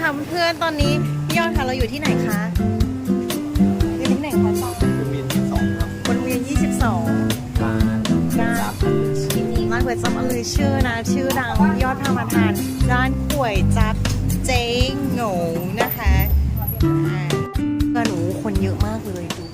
ค่ะเพื่อนๆตอนนี้พี่ยอดค่ะเราอยู่ที่ไหนคะอยู่ที่ไหนคะต่อคุณมีที่สองครับบนเวียน22ร้านร้าน ที่นี่ร้านก๋วยจั๊บอลือชื่อนะ ชื่อดังยอดพามาทานร้านก๋วยจั๊บเจ๊งโง่นะคะอ่าก็หนูคนเยอะมากเลยดู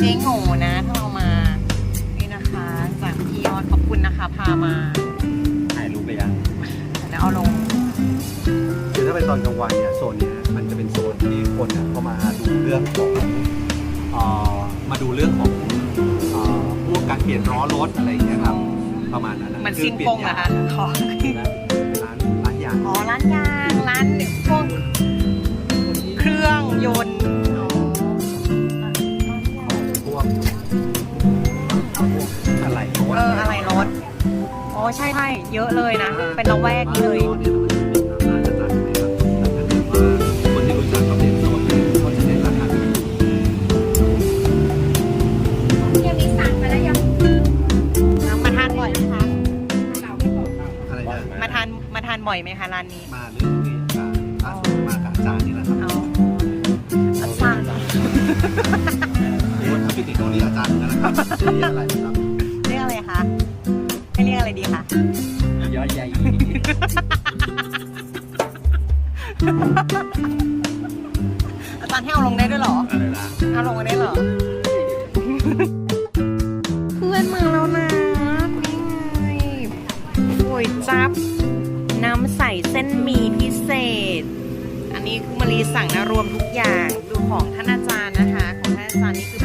เจ๊งโง่นะถ้าเรามา นี่นะคะ จากพี่ยอดขอบคุณนะคะ พามาถ่ายรูปไปยังแล้วเอาลง คือถ้าเป็นตอนกลางวันเนี่ยโซนเนี้ยมันจะเป็นโซนที่คนอะเข้ามาดูเรื่องของเอ่อมาดูเรื่องของเอ่อพวกการเปลี่ยนล้อรถอะไรอย่างเงี้ยครับ ประมาณนั้นนะมันคืซิองเปลี่โปยงนเหรอยางคะขอร้านร้านยางอ๋อร้านยางร้านพวก ใช่ใช่เยอะเลยนะ เป็นละแวกนี้เลยเนี่ยมันจะเป็นร้านจัดๆเลยครับแต่ถ้าเกิดว่าคนที่รู้จักกับเด็กโซนเนี่ยเขาจะได้ราคาดียังมีสั่งไปแล้วยังมาทานบ่อยไหมคะเกาเหลาไม่บอกอะไรนะมาทานมาทานบ่อยไหมคะร้านนี้มาเรื่องนี้การล่าสุดมากับอาจารย์นี่แหละครับเอาสั่งนี่ว่าถ้าพี่ติดต้องเรียกอาจารย์นั่นแหละครับจะเรียกอะไร เรียกอะไรดีคะยอดใหญ่อาจารย์ให้เอาลงได้ด้วยเหรออะไรนะเอาลงมาได้เหรอ เพื่อนมาแล้วนะนี่ไงก๋วยจับ น้ำใสเส้นหมี่พิเศษ อันนี้คือมารีสั่งนะรวมทุกอย่าง ดูของท่านอาจารย์นะคะ ของท่านอาจารย์นี่คือ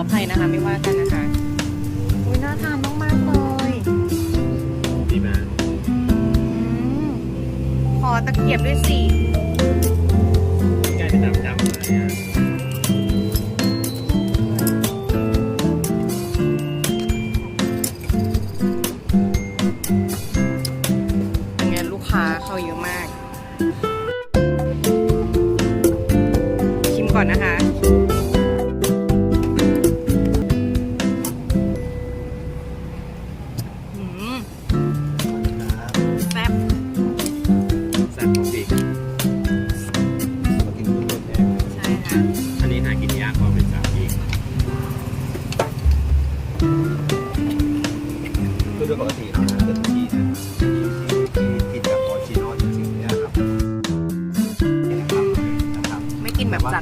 อนขออภัยนะคะ ไม่ว่ากันนะคะ อุ้ยน่าทานมากๆเลยดีไหมอืมขอตะเกียบด้วยสิ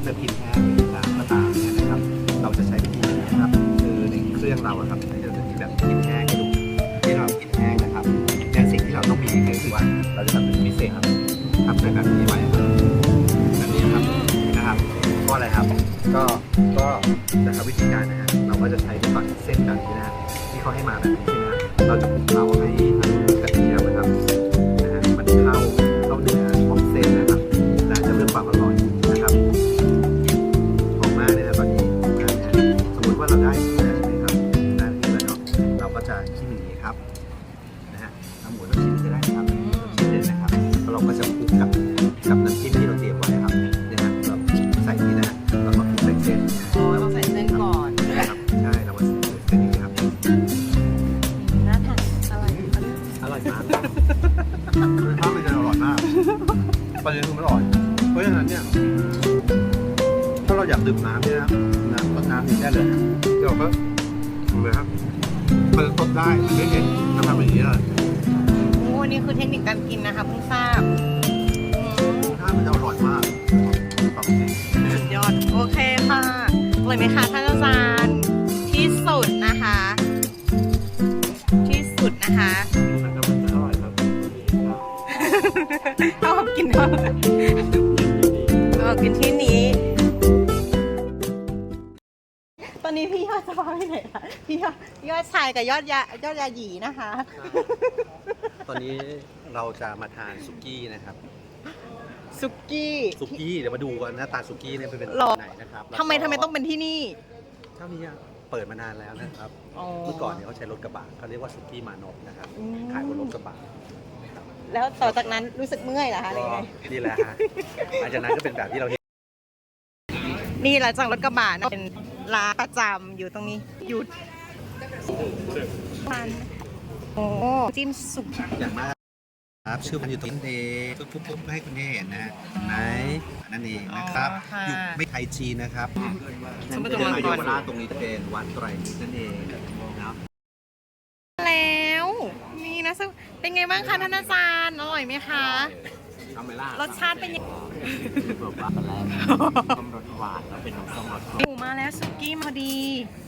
ไม่กินแบบจัดว่าจะกินแห้งหรือน้ำก็ตามเนี่ยนะครับ เราจะใช้วิธีนี้นะครับ คือในเครื่องเราครับเราจะมีแบบกินแห้งให้ดูที่เรากินแห้งนะครับแต่สิ่งที่เราต้องมีก็คือว่าเราจะทำเป็นพิเศษครับทำในแบบนี้ไว้ครับแบบนี้ครับนะครับเพราะอะไรครับ ก็ก็นะครับวิธีการนะฮะเราก็จะใช้ก่อนเส้นแบบนี้นะฮะที่เขาให้มาแบบนี้ใช่ไหมฮะเราจะคลุกเคล้าให้ ได้เห็นถ้าทำอย่างนี้เลยโอ้นี่คือเทคนิคการกินนะคะเพิ่งทราบอืมข้าวมันจะอร่อยมากขอบคุณสุดยอด โอเคค่ะอร่อยไหมคะท่านอาจารย์ที่สุดนะคะ ที่สุดนะคะ กับยอดยายอดยาหยีนะคะ ตอนนี้เราจะมาทานสุกี้นะครับ สุกี้สุกี้เดี๋ยวมาดูกันหน้าตาสุกี้เนี่ยเป็นหรอไหนนะครับทำไมทำไมต้องเป็นที่นี่ เท่านี้เปิดมานานแล้วนะครับอ๋อ เมื่อก่อนเนี่ยเขาใช้รถกระบะเขาเรียกว่าสุกี้มานพนะครับอืม ขายบนรถกระบะแล้วต่อจากนั้นรู้สึกเมื่อยเหรอคะหรือไงนี่แหละฮะหลังจากนั้นก็เป็นแบบที่เราเห็นนี่หลังจากรถกระบะนะเป็นร้านประจำอยู่ตรงนี้หยุดมัน โอ้จิ้มสุกอย่างมากครับชื่อมันอยู่ตรงนี้เองปุ๊บปุ๊บให้คุณได้เห็นนะไหนนั่นเองนะครับอ๋อค่ะอยู่ไม่ไทยจีนนะครับสมมุติว่าเป็นก่อนเยาวราชตรงนี้จะเป็นวัดไตรมิตรนั่นเองนะแล้วนี่นะซึ่งเป็นไงบ้างคะท่านอาจารย์อร่อยไหมคะทำไมล่ะรสชาติเป็นยังไงแบบว่าแรกต้มรสหวานแล้วเป็นน้ำส้มรสห มูมาแล้วสุกี้พอดี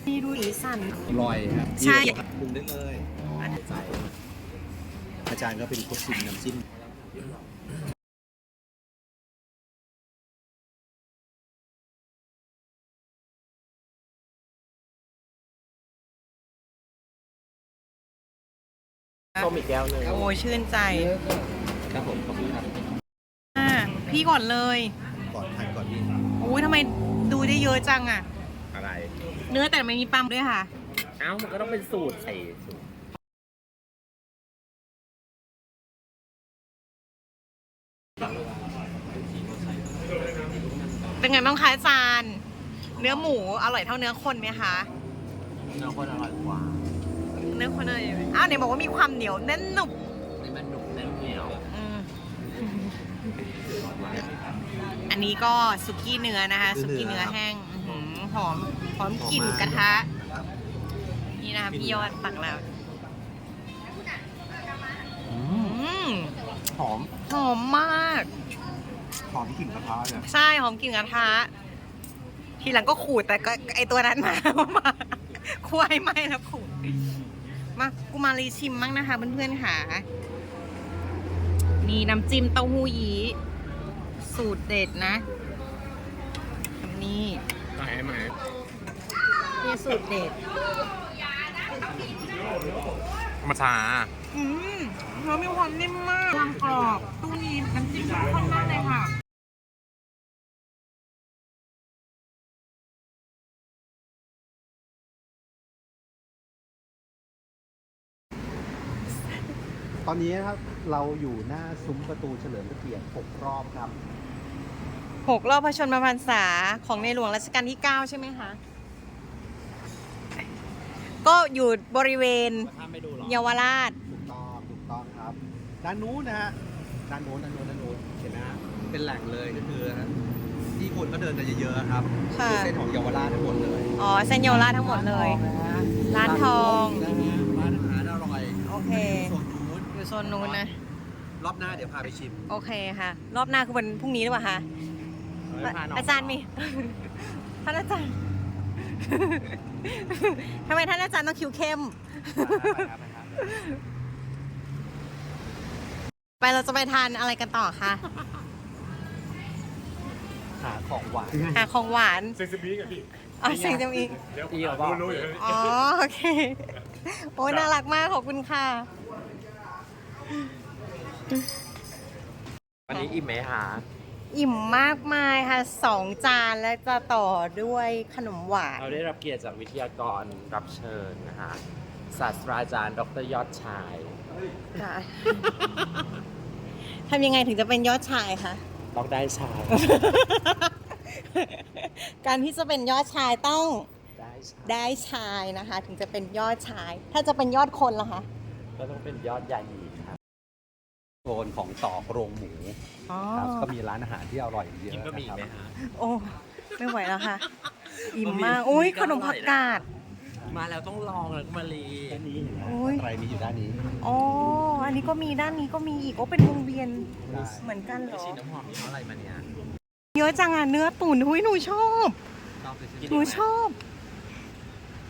มีดูสีสันอร่อยครับใช่ ปรุงได้เลยใจอาจารย์ก็เป็นคนชิมน้ำจิ้มส้มอีกแก้วหนึ่งโอ้ยชื่นใจครับผมขอบคุณครับอ่าพี่ก่อนเลย ก่อนทานก่อนพี่โอ้ยทำไม ดูได้เยอะจังอะอะไร เนื้อแต่ไม่มีปั๊มด้วยค่ะ เอ้ามันก็ต้องเป็นสูตรใส่สูตรเป็นไงบ้างคะอาจารย์ เนื้อหมูอร่อยเท่าเนื้อคนไหมคะ เนื้อคนอร่อยกว่า เนื้อคนอะไรอ้าวไหนบอกว่ามีความเหนียวแน่นหนุบ อันนี้ก็สุกี้เนื้อนะคะ สุกี้เนื้อแห้งอื้อหือหอมหอมกลิ่นกระทะ นี่นะคะพี่ยอดตักแล้วอืมหอม หอมมาก หอมกลิ่นกระทะเนี่ยใช่หอมกลิ่นกระทะ ทีหลังก็ขูดแต่ก็ไอตัวนั้นมามาควายไหมแล้วขูด มากูมารีชิมมั้งนะคะเพื่อนๆค่ะ มีน้ำจิ้มเต้าหู้ยี้ สูตรเด็ดนะนี่ไหนไหมนี่สูตรเด็ดมาชาอืมเนื้อมีความนิ่มมากความกรอบ ตู้นี้น้ำจิ้มเข้มข้นมากเลยค่ะตอนนี้นะครับ เราอยู่หน้าซุ้มประตูเฉลิมพระเกียรติ6รอบครับหกรอบพระชนมพรรษาของในหลวงรัชกาลที่ 9 ใช่ไหมคะ ก็อยู่บริเวณถ้าไม่ดูหรอเยาวราช ถูกต้องถูกต้องครับ ด้านนู้นนะฮะ ด้านโน้นด้านโน้นด้านโน้นเห็นไหมฮะเป็นแหล่งเลยก็คือที่คนก็เดินกันเยอะๆครับค่ะคือเส้นของเยาวราชทั้งหมดเลยอ๋อเส้นเยาวราชทั้งหมดเลย ร้านทองนะฮะร้านอาหารอร่อยโอเคโซนนู้น อยู่โซนนู้นนะ รอบหน้าเดี๋ยวพาไปชิม โอเคค่ะ รอบหน้าคือวันพรุ่งนี้หรือเปล่าคะอาจารย์มี ท่านอาจารย์ ทำไมท่านอาจารย์ต้องคิวเข้ม ไปเราจะไปทานอะไรกันต่อคะ หาของหวานหาของหวานเซ็กซี่บีกับพี่อ๋อเสียงจะมีเดี๋ยวอีกเหรอบอกรู้ๆอยู่อ๋อ โอเค โอ้ยน่ารักมาก ขอบคุณค่ะ วันนี้อิ่มไหมหาอิ่มมากมายค่ะสองจานและจะต่อด้วยขนมหวาน เราได้รับเกียรติจากวิทยากรรับเชิญนะฮะศาสตราจารย์ ดรยอดชาย ค่ะทำยังไงถึงจะเป็นยอดชายคะ ต้องได้ชาย การที่จะเป็นยอดชายต้องได้ชายได้ชายนะคะ ถึงจะเป็นยอดชาย ถ้าจะเป็นยอดคนล่ะคะ ก็ต้องเป็นยอดยายีครับ โซนของตอกโรงหมูอ๋อ ครับก็มีร้านอาหารที่อร่อยเยอะกินก็มีนะครับไหมฮะ โอ้ ไม่ไหวแล้วค่ะ อิ่มก็มีมาก อุ้ยมีก็ขนมอร่ผัอยกนะกาด มาแล้วต้องลองเลยมาลีด้านนี้เห็นไหมโอ้ย อะไรมีอยู่ด้านนี้อ๋อ อันนี้ก็มีด้านนี้ก็มีอีก โอ้ เป็นวงเวียนได้เหมือนกันเหรไออ ชีน้ำหอมนี่เขาอะไรมาเนี่ยเยอะจังอะ เนื้อตุ๋นหุ้ยหนูชอบกินหนูชอบ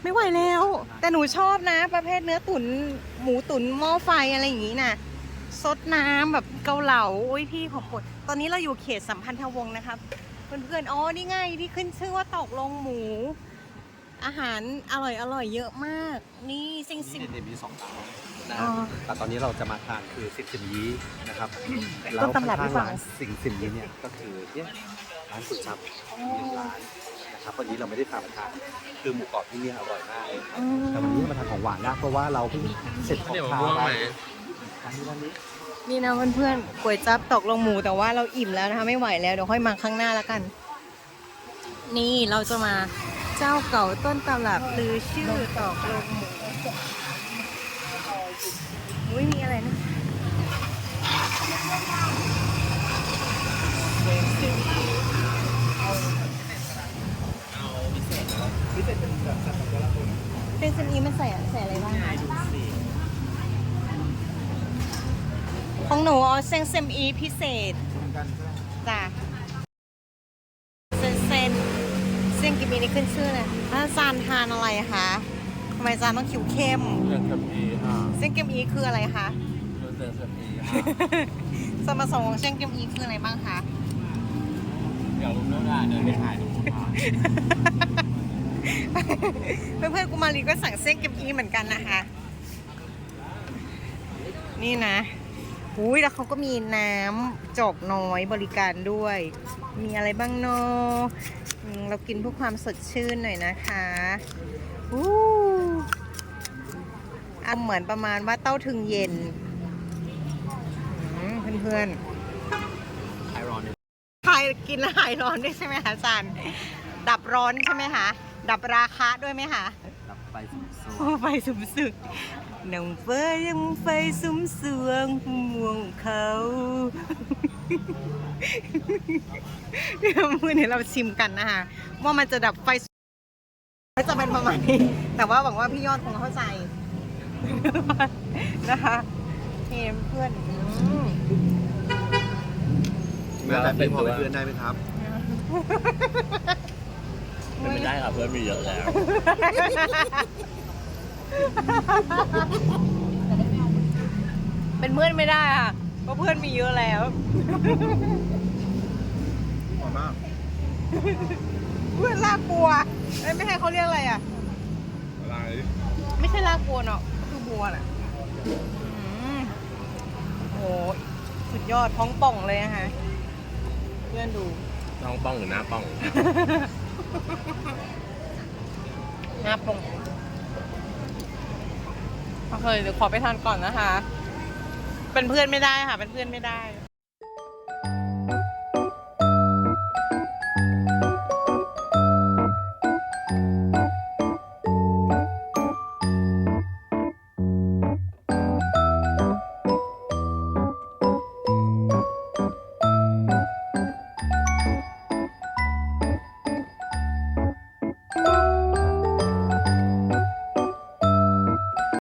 ไม่ไหวแล้ว แต่หนูชอบนะ ประเภทเนื้อตุ๋นหมูตุ๋นหม้อไฟอะไรอย่างนี้นะ ซดน้ำแบบเกาเหลาโอ้ยพี่ขอบคุณตอนนี้เราอยู่เขตสัมพันธวงศ์นะครับเพื่อนๆอ๋อนี่ไงที่ขึ้นชื่อว่าตอกลงหมู อาหารอร่อยอร่อยๆเยอะมาก นี่ซิงซิงนี่เนี่ยมีสองร้านนะอ๋อแต่ตอนนี้เราจะมาทานคือสิบสิมยีนะครับต้นตำรับหรือเปล่า ข้งๆนสิ่งสิมยีเนี่ยก็คือเนี่ยร้านสุดชับหนึ่งร้านนะครับวันนี้เราไม่ได้พามาทานคือหมูกรอบที่เนี่ยอร่อยมาก อืมแต่วันนี้มาทานของหวานนะเพราะว่าเราเพิ่งเสร็จของเดี๋ยวคาวม่วงไปไหมอั นนี้ร้านนี้นี่นะเพื่อนๆก๋วยจั๊บตอกลงหมูแต่ว่าเราอิ่มแล้วนะคะไม่ไหวแล้วเดี๋ยวค่อยมาข้างหน้าแล้วกัน นี่เราจะมาเจ้าเก่าต้นตำรับลือชื่อตอกลงหมูอุ้ยมีอะไรนะเส้นเซนอีมันใส่อะใส่อะไรบ้างคะของหนู เอาเส้นเซมอีพิเศษจ้ะเส้นเส้นเส้นกิมมีนี่ขึ้นชื่อเลยแล้วจานทานอะไรคะทำไมจานต้องคิวเข้มเรื่องสมีค่ะเส้นกิมอีคืออะไรคะเรื่องสมีค่ะส่วนผสมของเส้นกิมอีคืออะไรบ้างคะเดี๋ยวลุงเรื่องอะเดินไปถ่ายดูค่ะเพื่อนๆกุมารีก็สั่งเส้นกิมอีเหมือนกันนะคะ นี่นะ อุ้ยแล้วเขาก็มีน้ำจอกน้อยบริการด้วย มีอะไรบ้างเนาะเรากินเพื่อความสดชื่นหน่อยนะคะอู้อะเหมือนประมาณว่าเต้าถึงเย็นเพื่อนๆไอรอนคลายกินแล้วหายร้อนด้วยใช่ไหมคะอาจารย์ดับร้อนใช่ไหมคะดับราคะด้วยไหมคะรับไปสุด โซโอ้ไฟสุมสึกหนังเฟยยังไฟสุมสวงม่วงเขาเดี๋ยวมือนี้เราชิมกันนะคะว่ามันจะดับไฟสุก็จะเป็นประมาณนี้ แต่ว่าหวังว่าพี่ยอดคงเข้าใจ นะคะเห็นเพื่อนอืมเมื่อแบบนี้พอเป็นเพื่อนได้ไหมครับ เป็นไม่ได้ค่ะเพื่อนมีเยอะแล้ว เป็นเพื่อนไม่ได้ค่ะ เพราะเพื่อนมีเยอะแล้วหอมมากเพื่อนลากบัวเอ้ยไม่ใช่เขาเรียกอะไรอะ อะไร ไม่ใช่ลากบัวเนาะคือบัวน่ะอืมโหสุดยอดท้องป่องเลยนะคะเพื่อนดู น้องป้องหรือหน้าป้อง หน้าป่อง โอเคเดี๋ยวขอไปทานก่อนนะคะ เป็นเพื่อนไม่ได้ค่ะ เป็นเพื่อนไม่ได้